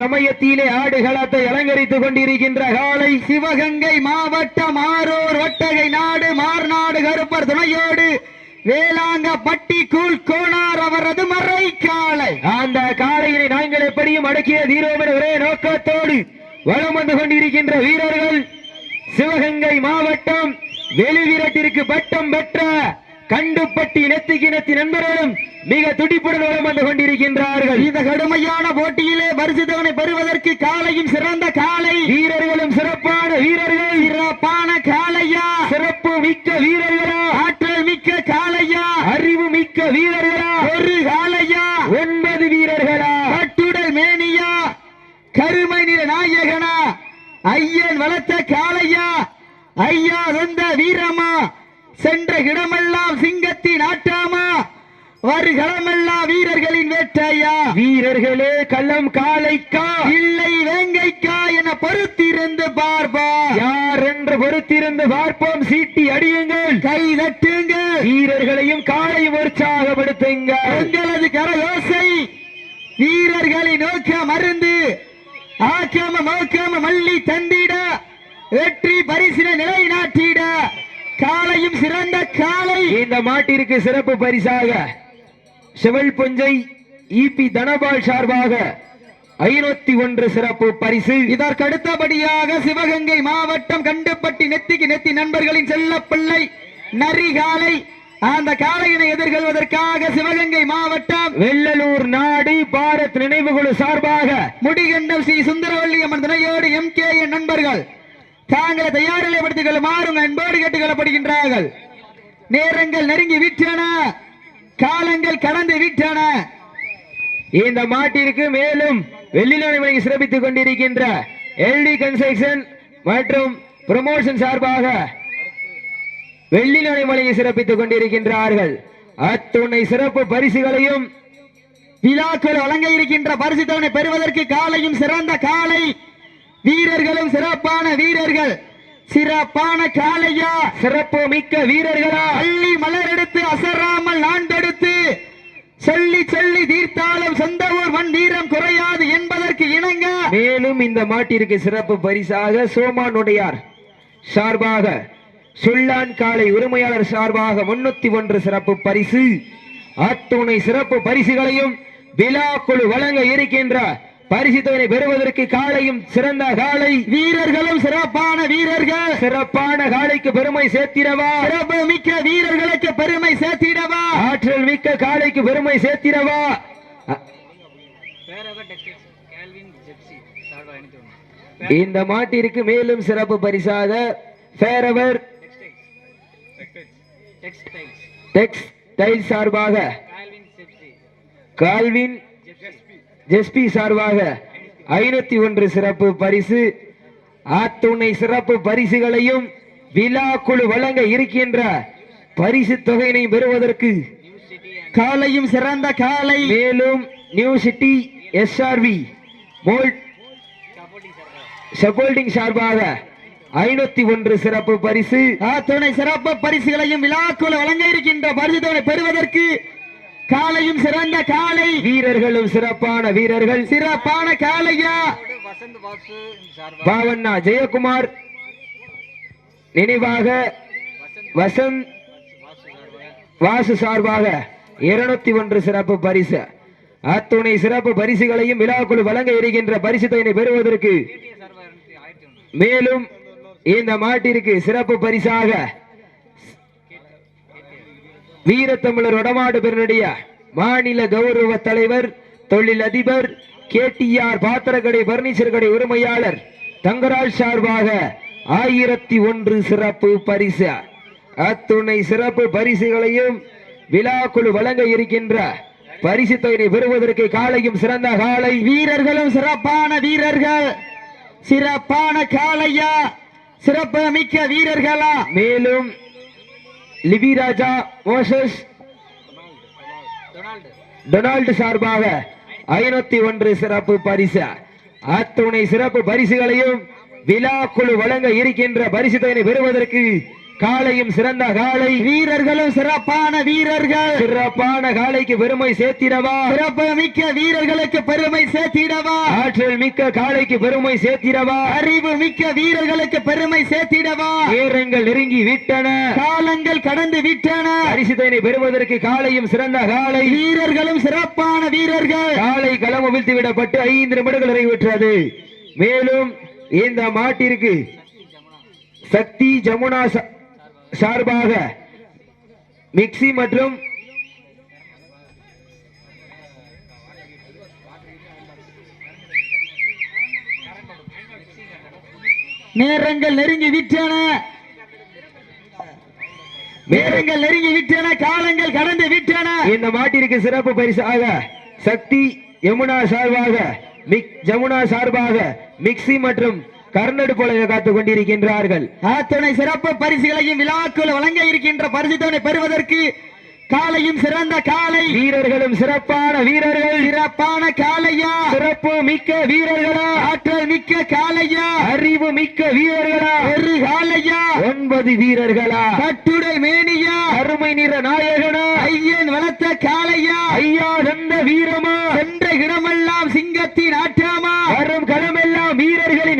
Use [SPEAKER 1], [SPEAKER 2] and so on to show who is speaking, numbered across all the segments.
[SPEAKER 1] சமயத்திலே ஆடுகளத்தை அலங்கரித்துக் கொண்டிருக்கின்ற காலை
[SPEAKER 2] சிவகங்கை மாவட்டம் ஆரூர் ஒட்டகை நாடு மார்நாடு கருப்பர் துணையோடு வேளாங்கப்பட்டி கூழ் கோணார் அவரது மறை காலை.
[SPEAKER 1] அந்த காலையினை நாங்கள் எப்படியும் அடக்கிய தீரோம் ஒரே நோக்கத்தோடு வலம் வந்து கொண்டிருக்கின்ற வீரர்கள் சிவகங்கை மாவட்டம் வெளிவீரட்டிற்கு பட்டம் பெற்ற கண்டுப்பட்டி நெத்திக்கு நெத்தி நண்பர்களும் மிக துடிப்புடன் வலம் வந்து கொண்டிருக்கின்றார்கள்.
[SPEAKER 2] இந்த கடுமையான போட்டியிலே பரிசுத்தவனை பெறுவதற்கு காலையும் சிறந்த காலை.
[SPEAKER 1] வீரர்களும் சிறப்பான வீரர்கள்.
[SPEAKER 2] சிறப்பான காளையா
[SPEAKER 1] சிறப்பு மிக்க வீரர்களா?
[SPEAKER 2] ஆற்றல் மிக்க காளையா
[SPEAKER 1] அறிவு மிக்க வீரர்களா?
[SPEAKER 2] ஒரு காளையா
[SPEAKER 1] ஒன்பது வீரர்களா?
[SPEAKER 2] கட்டுடல் மேனியா? கருமை நிற நாயகனா? ஐயன் வளர்த்த காளையா ஐயா வந்த வீரமா? சென்ற இடமெல்லாம் சிங்கத்தின் ஆட்டாமா? வருகளமெல்லாம் வீரர்களின் வேட்டையா?
[SPEAKER 1] வீரர்களே கள்ளம் காளைக்கா?
[SPEAKER 2] இல்லை வேங்கைக்கா என பொறுத்திருந்து பார்ப்பா.
[SPEAKER 1] யார் என்று பொறுத்திருந்து பார்ப்போம். சீட்டி அடியுங்கள்.
[SPEAKER 2] கை தட்டுங்க
[SPEAKER 1] வீரர்களையும் காளையும் உற்சாகப்படுத்துங்க
[SPEAKER 2] உங்களது கரயோசை வீரர்களை நோக்க மருந்து. ஆக்காம மோக்காம மல்லி தந்திட. வெற்றி பரிசின நிலைநாட்டிட. காலையும் சிறந்த காலை
[SPEAKER 1] இந்த மாட்டிற்கு சிறப்பு பரிசாக சிவல் புஞ்சை இபி தனபால் சார்பாக ஐநூத்தி ஒன்று சிறப்பு பரிசு.
[SPEAKER 2] இதற்கு அடுத்தபடியாக சிவகங்கை மாவட்டம் கண்டுப்பட்டி நெத்திக்கு நெத்தி நண்பர்களின் செல்ல பிள்ளை நரிகாலை அந்த காளையினை எதிர்கொள்வதற்காக சிவகங்கை மாவட்டம்
[SPEAKER 1] வெள்ளலூர் நாடு பாரத் நினைவுகுழு சார்பாக
[SPEAKER 2] முடிகண்டம் ஸ்ரீ சுந்தரவல்லி அம்மன் துணையோடு எம் கே என் நண்பர்கள் தாங்களை தயாரிலைப்படுத்திக் கொள்ளுமாறு அன்போடு கேட்டுக் கொள்ளப்படுகின்றார்கள் நேரங்கள் நெருங்கி விட்டன காலங்கள் கடந்து விட்டன
[SPEAKER 1] இந்த மாட்டிற்கு மேலும் வெள்ளிலோனை வழங்கி சிறப்பித்துக் கொண்டிருக்கின்ற எல்டி கன்ஸ்ட்ரக்ஷன் மற்றும் ப்ரமோஷன் சார்பாக வெள்ளிலோனை வழங்கி சிறப்பித்துக் கொண்டிருக்கின்றார்கள். அத்துணை சிறப்பு பரிசுகளையும்
[SPEAKER 2] விழாக்கள் வழங்க இருக்கின்ற பரிசுத்தவனை பெறுவதற்கு காலையும் சிறந்த காலை வீரர்களும் சிறப்பான வீரர்கள். சிறப்பான காளையா.
[SPEAKER 1] சிறப்பு மிக்க வீரர்களா?
[SPEAKER 2] அள்ளி மலர் எடுத்து அசராமல் நாண்டெடுத்து சொல்லி சொல்லி தீர்த்தாலும் சொந்த ஊர் மண் வீரம் குறையாது என்பதற்கு இணங்க.
[SPEAKER 1] மேலும் இந்த மாட்டிற்கு சிறப்பு பரிசாக சோமானுடையார் சார்பாக சுல்லான் காலை உரிமையாளர் சார்பாக முன்னூத்தி ஒன்று சிறப்பு பரிசு. அத்துணை சிறப்பு பரிசுகளையும் விழா குழு வழங்க இருக்கின்ற பரிசு தொகை பெறுவதற்கு காலையும் சிறந்த காலை
[SPEAKER 2] வீரர்களும் சிறப்பான வீரர்கள்.
[SPEAKER 1] சிறப்பான காலைக்கு பெருமை சேர்த்திடவா?
[SPEAKER 2] சிறப்பு மிக்க வீரர்களுக்கு பெருமை சேர்த்திடவா?
[SPEAKER 1] ஆற்றல் மிக்க காலைக்கு பெருமை சேர்த்திடவா? இந்த மாட்டிற்கு மேலும் சிறப்பு பரிசாக ஃபேரவர் டெக்ஸ்டைல் சார்பாக கால்வின் ஜெஸ்பி சார்பாக ஐநூத்தி ஒன்று சிறப்பு பரிசு ஆத்துணை சிறப்பு பரிசுகளையும் விழா குழு வழங்க இருக்கின்ற பரிசு தொகையினை பெறுவதற்கு
[SPEAKER 2] காலையும் சிறந்த காலை.
[SPEAKER 1] மேலும் new city SRV mould scaffolding சார்பாக ஐநூத்தி ஒன்று சிறப்பு பரிசு
[SPEAKER 2] ஆத்துணை சிறப்பு பரிசுகளையும் விழாக்குள் வழங்க இருக்கின்ற பரிசு தொகை பெறுவதற்கு காலையும் சிறந்த காலை
[SPEAKER 1] வீரர்களும் சிறப்பான வீரர்கள்.
[SPEAKER 2] சிறப்பான காளையா?
[SPEAKER 1] பாவண்ணா ஜெயக்குமார். நினைவாக வசந்த் வாசு சார்பாக இருநூத்தி ஒன்று சிறப்பு பரிசு. அத்துணை சிறப்பு பரிசுகளையும் விழாக்குழு வழங்க இருக்கின்ற பரிசு தொகையினை பெறுவதற்கு மேலும் இந்த மாட்டிற்கு சிறப்பு பரிசாக வீரத்தமிழர் வடமாடு பெருனுடைய மாநில கௌரவ தலைவர் தொழில் அதிபர் கேடிஆர் பாத்திரக்கடை பர்னிச்சர் கடை உரிமையாளர் தங்கராஜ் சார்பாக ஆயிரத்தி ஒன்று சிறப்பு பரிசு. அத்துணை சிறப்பு பரிசுகளையும் விழாக்குழு வழங்க இருக்கின்ற பரிசு தொகையை பெறுவதற்கு காலையும் சிறந்த காலை
[SPEAKER 2] வீரர்களும் சிறப்பான வீரர்கள். சிறப்பான காளையா சிறப்பு மிக்க வீரர்களா?
[SPEAKER 1] மேலும் லிபிராஜா மோசஸ் டொனால்டு சார்பாக ஐநூத்தி ஒன்று சிறப்பு பரிசு. அத்துணை சிறப்பு பரிசுகளையும் விழா குழு வழங்க இருக்கின்ற பரிசு தொகையை பெறுவதற்கு காளையும் சிறந்த காளை.
[SPEAKER 2] வீரர்களும் சிறப்பான வீரர்கள்.
[SPEAKER 1] சிறப்பான காளைக்கு பெருமை சேர்த்திடவா?
[SPEAKER 2] சிறப்பு மிக்க வீரர்களுக்கு பெருமை சேர்த்திடவா?
[SPEAKER 1] ஆற்றல் மிக்க காளைக்கு பெருமை சேர்த்திடவா?
[SPEAKER 2] அறிவு மிக்க வீரர்களுக்கு பெருமை சேர்த்திடவா?
[SPEAKER 1] நேரங்கள் நெருங்கி விட்டன.
[SPEAKER 2] காலங்கள் கடந்து விட்டன.
[SPEAKER 1] பரிசுதனை பெறுவதற்கு காளையும் சிறந்த காளை.
[SPEAKER 2] வீரர்களும் சிறப்பான வீரர்கள்.
[SPEAKER 1] காளை களம் அவிழ்த்து விடப்பட்டு ஐந்து நிமிடங்கள் நிறைவேற்றது மேலும் இந்த மாட்டிற்கு சக்தி ஜமுனா சார்பாக மிக்ஸி மற்றும்
[SPEAKER 2] நேரங்கள் நெருங்கி விட்டன. நேரங்கள் நெருங்கி விட்டன. காலங்கள் கடந்து விட்டன.
[SPEAKER 1] இந்த மாட்டிற்கு சிறப்பு பரிசாக சக்தி யமுனா சார்பாக மிக் ஜமுனா சார்பாக மிக்ஸி மற்றும் கர்நடு போல காத்துக் கொண்டிருக்கின்றார்கள்.
[SPEAKER 2] அத்துணை சிறப்பு பரிசுகளையும் விழாக்குள் வழங்க இருக்கின்ற பரிசுத்தவனை பெறுவதற்கு காலையும் சிறந்த காலை.
[SPEAKER 1] வீரர்களும் சிறப்பான வீரர்கள்.
[SPEAKER 2] சிறப்பான காலையா?
[SPEAKER 1] சிறப்பு மிக்க வீரர்களா?
[SPEAKER 2] ஆற்றல் மிக்க காலையா?
[SPEAKER 1] அறிவு மிக்க வீரர்களா?
[SPEAKER 2] ஒரு காலையா?
[SPEAKER 1] ஒன்பது வீரர்களா?
[SPEAKER 2] கட்டுடல் மேனியா?
[SPEAKER 1] அருமை நிற நாயகனா?
[SPEAKER 2] ஐயன் வளர்த்த காலையா?
[SPEAKER 1] ஐயா தந்த வீரமா?
[SPEAKER 2] சென்ற இடமெல்லாம் சிங்கத்தின் ஆட்டாமா
[SPEAKER 1] வரும் வீரர்களின்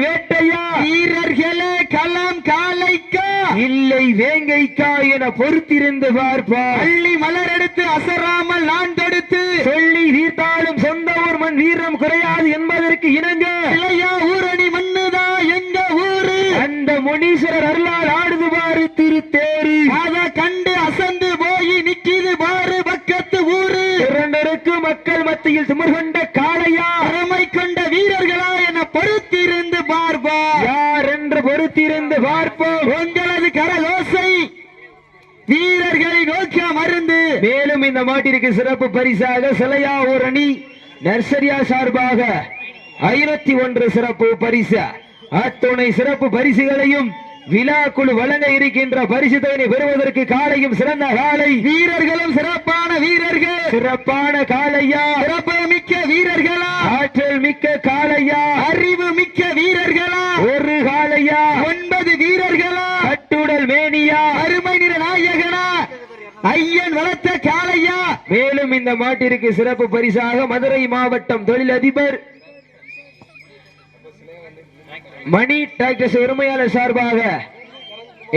[SPEAKER 1] வேட்டையா?
[SPEAKER 2] வீரர்களே களம் காலைக்கா?
[SPEAKER 1] இல்லை வேங்கைக்கா என பொறுத்திருந்து பார்ப்பார்.
[SPEAKER 2] பள்ளி மலர் எடுத்து அசராமல் நான் தொடுத்து.
[SPEAKER 1] சொல்லி தீர்த்தாலும் சொந்த ஊர் மண் வீரம் குறையாது என்பதற்கு இணங்க.
[SPEAKER 2] இளையா ஊரணி மண்ணுதா எங்க ஊரு?
[SPEAKER 1] அந்த முனீஸ்வரர் அருளால் ஆடுது பாரு திருத்தேரு.
[SPEAKER 2] அத கண்டு அசந்து போய் நிக்கிது பாரு பக்கத்து ஊரு.
[SPEAKER 1] இரண்டருக்கு மக்கள் மத்தியில் திமிர் கொண்ட காளையா
[SPEAKER 2] திறமை கொண்ட வீரர்களா என பொறுத்திருந்து பார்ப்பா
[SPEAKER 1] யார் என்று பொறுத்திருந்து பார்ப்போம்.
[SPEAKER 2] உங்களது கரகோசை வீரர்களை நோக்க மருந்து
[SPEAKER 1] மேலும் இந்த மாட்டிற்கு சிறப்பு பரிசாக சிலையா ஒரு அணி நர்சரியா சார்பாக ஐநூத்தி ஒன்று சிறப்பு பரிசு. அத்துணை சிறப்பு பரிசுகளையும் விழா குழு வழங்க இருக்கின்ற பரிசு தொகையை பெறுவதற்கு காலையும் சிறந்த காலை.
[SPEAKER 2] வீரர்களும் சிறப்பான வீரர்கள்.
[SPEAKER 1] சிறப்பான காலையா?
[SPEAKER 2] சிறப்பு மிக்க வீரர்களா?
[SPEAKER 1] ஆற்றல் மிக்க காலை
[SPEAKER 2] அறிவு மிக்க வீரர்களா
[SPEAKER 1] ஒரு காளையா
[SPEAKER 2] ஒன்பது வீரர்களா
[SPEAKER 1] கட்டுடல் மேனியா
[SPEAKER 2] அருமை நிற நாயகனா ஐயன் வளர்த்த காளையா
[SPEAKER 1] மேலும் இந்த மாட்டிற்கு சிறப்பு பரிசாக மதுரை மாவட்டம் தொழிலதிபர் மணி டாக்டர்ஸ் உரிமையாளர் சார்பாக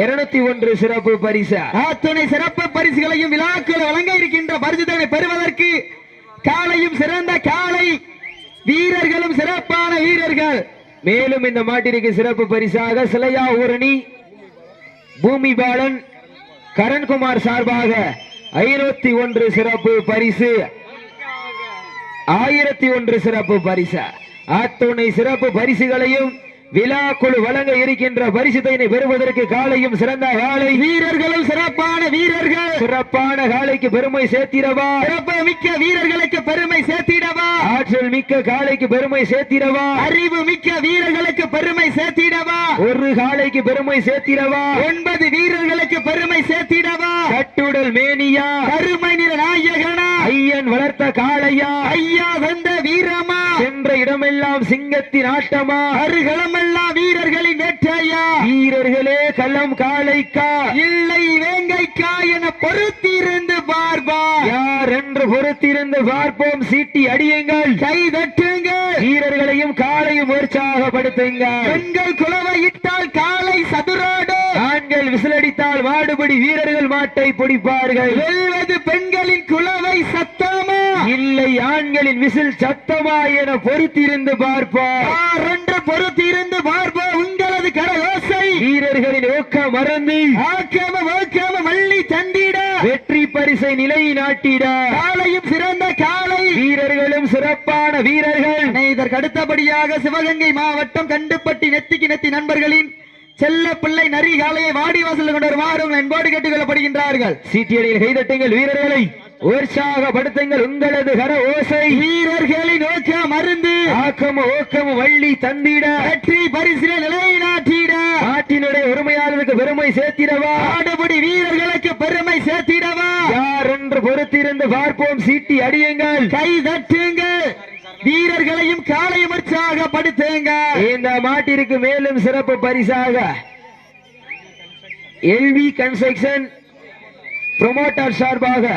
[SPEAKER 1] இருநூத்தி ஒன்று சிறப்பு பரிசு.
[SPEAKER 2] சிறப்பு பரிசுகளையும் விழாக்கள் வழங்க இருக்கின்ற பரிசுதனை பெறுவதற்கு காலையும் சிறந்த காளை வீரர்களும் சிறப்பான வீரர்கள்.
[SPEAKER 1] மேலும் இந்த மாட்டிற்கு சிறப்பு பரிசாக சிலையா ஊரணி பூமி பாலன் கரண்குமார் சார்பாக ஐநூத்தி ஒன்று சிறப்பு பரிசு. ஆயிரத்தி ஒன்று சிறப்பு பரிசு. அத்துணை சிறப்பு பரிசுகளையும் விழா குழு வழங்க இருக்கின்ற பரிசுத்தினை பெறுவதற்கு காலையும் சிறந்த காலை.
[SPEAKER 2] வீரர்களும் சிறப்பான வீரர்கள்.
[SPEAKER 1] சிறப்பான காலைக்கு பெருமை சேர்த்திடவா?
[SPEAKER 2] சிறப்பு மிக்க வீரர்களுக்கு பெருமை சேர்த்திடவா?
[SPEAKER 1] ஆற்றல் மிக்க காலைக்கு பெருமை சேர்த்திடவா?
[SPEAKER 2] அறிவு மிக்க வீரர்களுக்கு பெருமை சேர்த்திடவா?
[SPEAKER 1] ஒரு காலைக்கு பெருமை சேர்த்திடவா?
[SPEAKER 2] ஒன்பது வீரர்களுக்கு பெருமை சேர்த்திடவா?
[SPEAKER 1] கட்டுடல் மேனியா?
[SPEAKER 2] கருமை நிற நாயகனா?
[SPEAKER 1] ஐயன் வளர்த்த காளையா?
[SPEAKER 2] ஐயா வந்த வீரமா?
[SPEAKER 1] சென்ற இடமெல்லாம் சிங்கத்தின் ஆட்டமா?
[SPEAKER 2] அருகளமெல்லாம் வீரர்களின் வேட்டையா?
[SPEAKER 1] வீரர்களே களம் காளைக்கா.
[SPEAKER 2] இல்லை வேங்கைக்கா என பொறுத்திருந்து பார்ப்பா.
[SPEAKER 1] யார் என்று பொறுத்திருந்து பார்ப்போம். சீட்டி அடியுங்கள்.
[SPEAKER 2] கை தட்டுங்கள்
[SPEAKER 1] வீரர்களையும் காலையும் உற்சாகப்படுத்துங்கள்.
[SPEAKER 2] பெண்கள் குலவையிட்டால் காலை சதுராடு.
[SPEAKER 1] ஆண்கள் விசிலடித்தால் மாடுபடி வீரர்கள் மாட்டை பிடிப்பார்கள்.
[SPEAKER 2] வெல்வது பெண்களின் குலவை சத்தமா?
[SPEAKER 1] இல்லை ஆண்களின் விசில் சத்தமா என பொறுத்திருந்து பார்ப்போம்.
[SPEAKER 2] ரெண்டு பொறுத்திருந்து பார்ப்பா உங்களது கரகோசை.
[SPEAKER 1] வீரர்களின் ஊக்கம் மறந்து
[SPEAKER 2] ஆக்கம வாக்கம மல்லி தந்திட.
[SPEAKER 1] வெற்றி பரிசை நிலை நாட்டிட.
[SPEAKER 2] காலையும் சிறந்த காலை.
[SPEAKER 1] வீரர்களும் சிறப்பான வீரர்கள்.
[SPEAKER 2] இதற்கு அடுத்தபடியாக சிவகங்கை மாவட்டம் கண்டுப்பட்டி நெத்திக்கு நெத்தி நண்பர்களின் செல்ல பிள்ளை நரி காலையை வாடி வாசல் கொண்டு வருமாறும் என்போடு கேட்டுக் கொள்ளப்படுகின்றார்கள்
[SPEAKER 1] சீட்டியடியில் கைதட்டுங்கள் வீரர்களை. உற்சாகப்படுத்துங்கள் உங்களது கர ஓசை.
[SPEAKER 2] வீரர்களை நோக்க மருந்து.
[SPEAKER 1] ஆக்கமும் ஊக்கமும் வள்ளி தந்திட.
[SPEAKER 2] வெற்றி பரிசில நிலைநாட்டிட.
[SPEAKER 1] நாட்டினுடைய உரிமையாளருக்கு பெருமை சேர்த்திடவா.
[SPEAKER 2] ஆடுபடி வீரர்களுக்கு பெருமை சேர்த்திடவா.
[SPEAKER 1] யார் என்று பொறுத்திருந்து பார்ப்போம் சீட்டி அடியுங்கள்.
[SPEAKER 2] கை தட்டுங்க வீரர்களையும் காலையும் உற்சாகப்படுத்துங்க
[SPEAKER 1] இந்த மாட்டிற்கு மேலும் சிறப்பு பரிசாக எல்வி கன்ஸ்ட்ரக்ஷன் ப்ரொமோட்டர் சார்பாக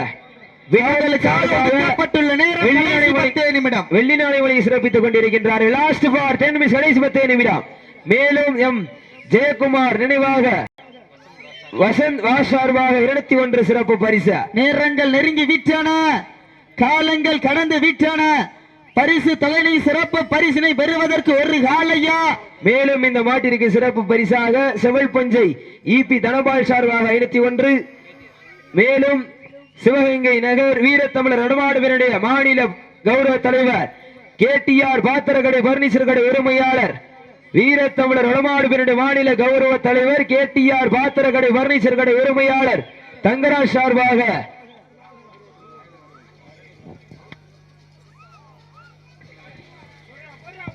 [SPEAKER 2] நிமிடம்.
[SPEAKER 1] வெள்ளி நாணய வழியை சிறப்பித்துக் கொண்டிருக்கின்றார்கள். லாஸ்ட் ஃபார் டென் மினிட்ஸ் கடைசி பத்தே நிமிடம். மேலும் எம். ஜெயக்குமார் நினைவாக வசந்த் வா சார்பாக இருநூத்தி ஒன்று சிறப்பு பரிசு.
[SPEAKER 2] நேரங்கள் நெருங்கி விட்டன காலங்கள் கடந்து விட்டன பரிசு தலைமை சிறப்பு பரிசினை பெறுவதற்கு ஒரு காலையா?
[SPEAKER 1] மேலும் இந்த மாட்டிற்கு சிறப்பு பரிசாக செவல் பஞ்சை இபி தனபால் சார்பாக ஐநூத்தி ஒன்று. மேலும் சிவகங்கை நகர் வீரத்தமிழர் நடமாடுவருடைய மாநில கௌரவ தலைவர் கேடிஆர் பாத்திரக்கடை பர்னிச்சர் கடை உரிமையாளர் வீரத்தமிழர் வடமாடுவருடைய மாநில கௌரவ தலைவர் கேடிஆர் பாத்திரக்கடை பர்னிச்சர் கடை உரிமையாளர் தங்கராஜ் சார்பாக.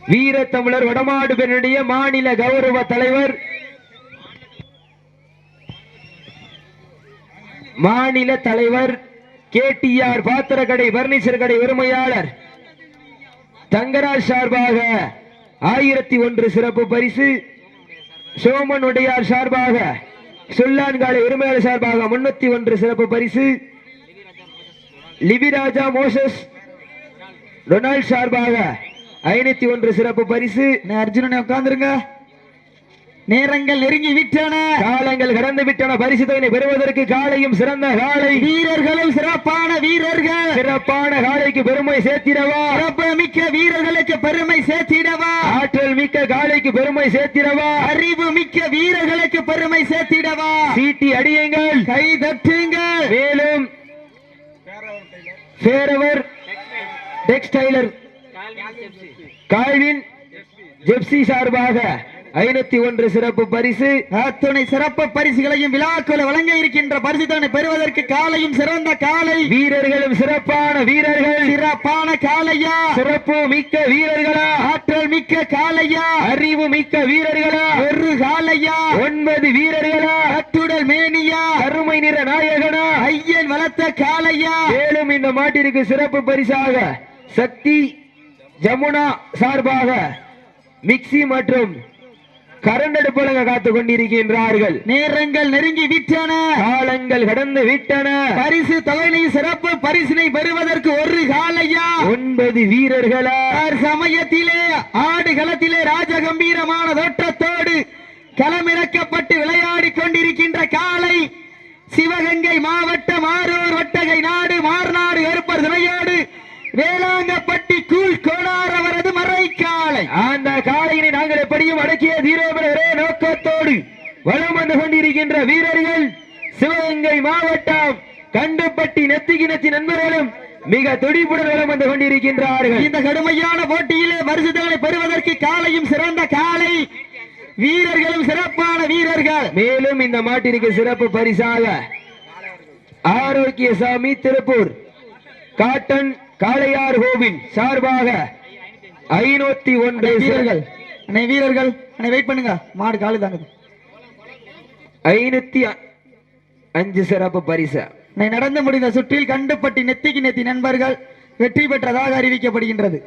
[SPEAKER 1] வீரத்தமிழர் வடமாடுவனுடைய மாநில கௌரவ தலைவர் மாநில தலைவர் கேடிஆர் பாத்திரக்கடை பர்னிச்சர் கடை உரிமையாளர் தங்கராஜ் சார்பாக ஆயிரத்தி ஒன்று சிறப்பு பரிசு. சோமன் உடையார் சார்பாக சுல்லான்காலை உரிமையாளர் சார்பாக முன்னூத்தி ஒன்று சிறப்பு பரிசு. லிபிராஜா மோசஸ் டொனால்ட் சார்பாக ஐநூத்தி ஒன்று சிறப்பு பரிசு.
[SPEAKER 2] அண்ணே, அர்ஜுனனே உட்கார்ந்துருங்க. நேரங்கள் நெருங்கி விட்டன.
[SPEAKER 1] காலங்கள் கடந்து விட்டன. பரிசு தொகையை பெறுவதற்கு காலையும் சிறந்த காலை.
[SPEAKER 2] வீரர்களும் சிறப்பான வீரர்கள்.
[SPEAKER 1] சிறப்பான காலைக்கு பெருமை சேர்த்திடவா?
[SPEAKER 2] சிறப்பு மிக்க வீரர்களுக்கு பெருமை சேர்த்திடவா?
[SPEAKER 1] ஆற்றல் மிக்க காலைக்கு பெருமை சேர்த்திடவா?
[SPEAKER 2] அறிவு மிக்க வீரர்களுக்கு பெருமை சேர்த்திடவா?
[SPEAKER 1] சீட்டி அடியுங்கள்.
[SPEAKER 2] கை தட்டுங்கள்.
[SPEAKER 1] மேலும் பேரவர் டெக்ஸ்டைலர் கால்வின் ஜெப்சி சார்பாக ஐநூத்தி ஒன்று சிறப்பு பரிசு.
[SPEAKER 2] அத்துணை சிறப்பு பரிசுகளையும் விழாக்குள்ள வழங்க இருக்கின்ற பரிசுத்தனை பெறுவதற்கு காலையும் சிறந்த காலை.
[SPEAKER 1] வீரர்களும் சிறப்பான வீரர்கள்.
[SPEAKER 2] சிறப்பான காலையா?
[SPEAKER 1] சிறப்பு மிக்க வீரர்களா?
[SPEAKER 2] ஆற்றல் மிக்க காலையா?
[SPEAKER 1] அறிவு மிக்க வீரர்களா?
[SPEAKER 2] ஒரு காலையா?
[SPEAKER 1] ஒன்பது வீரர்களா?
[SPEAKER 2] கட்டுடல் மேனியா?
[SPEAKER 1] கருமை நிற நாயகனா?
[SPEAKER 2] ஐயன் வளர்த்த காலையா?
[SPEAKER 1] மேலும் இந்த மாட்டிற்கு சிறப்பு பரிசாக சக்தி ஜமுனா சார்பாக மிக்சி மற்றும் கரண்ட் அடுப்பலங்க காத்துக் கொண்டிருக்கின்றார்கள்
[SPEAKER 2] நேரங்கள் நெருங்கி விட்டன.
[SPEAKER 1] காலங்கள் கடந்து விட்டன.
[SPEAKER 2] பரிசு தொகையை சிறப்பு பரிசினை பெறுவதற்கு ஒரு காலையா?
[SPEAKER 1] ஒன்பது வீரர்களா?
[SPEAKER 2] சமயத்திலே ஆடு களத்திலே ராஜகம்பீரமான தோற்றத்தோடு களமிறக்கப்பட்டு விளையாடி கொண்டிருக்கின்ற காலை சிவகங்கை மாவட்டம் ஆரூர் வட்டகை நாடு மார்நாடு கருப்பர் துணையோடு வேளாங்கப்பட்டி கூழ் கோணார் அவரது காலை.
[SPEAKER 1] அந்த காலையினை நாங்கள் எப்படியும் அடக்கிய தீரோபர ஒரே நோக்கத்தோடு வலம் வந்து கொண்டிருக்கின்ற வீரர்கள் சிவகங்கை மாவட்டம் கண்டுப்பட்டி நெத்திகி நெத்தி நண்பர்களும் மிக துடிப்புடன் வலம் வந்து கொண்டிருக்கின்றார்கள்.
[SPEAKER 2] இந்த கடுமையான போட்டியிலே பரிசுகளை பெறுவதற்கு காலையும் சிறந்த காலை வீரர்களும் சிறப்பான வீரர்கள்.
[SPEAKER 1] மேலும் இந்த மாட்டிற்கு சிறப்பு பரிசாக ஆரோக்கியசாமி திருப்பூர் காட்டன் காளையார் கோவில் சார்பாக ஐநூத்தி ஒன்று
[SPEAKER 2] வீரர்கள். அண்ணே வீரர்கள். அண்ணே வெயிட் பண்ணுங்க. மாடு காலு தாங்குது.
[SPEAKER 1] ஐநூத்தி அஞ்சு சிறப்பு பரிசு?
[SPEAKER 2] நடந்து முடிந்த சுற்றில் கண்டுபட்டி நெத்திக்கு நெத்தி நண்பர்கள் வெற்றி பெற்றதாக அறிவிக்கப்படுகின்றது.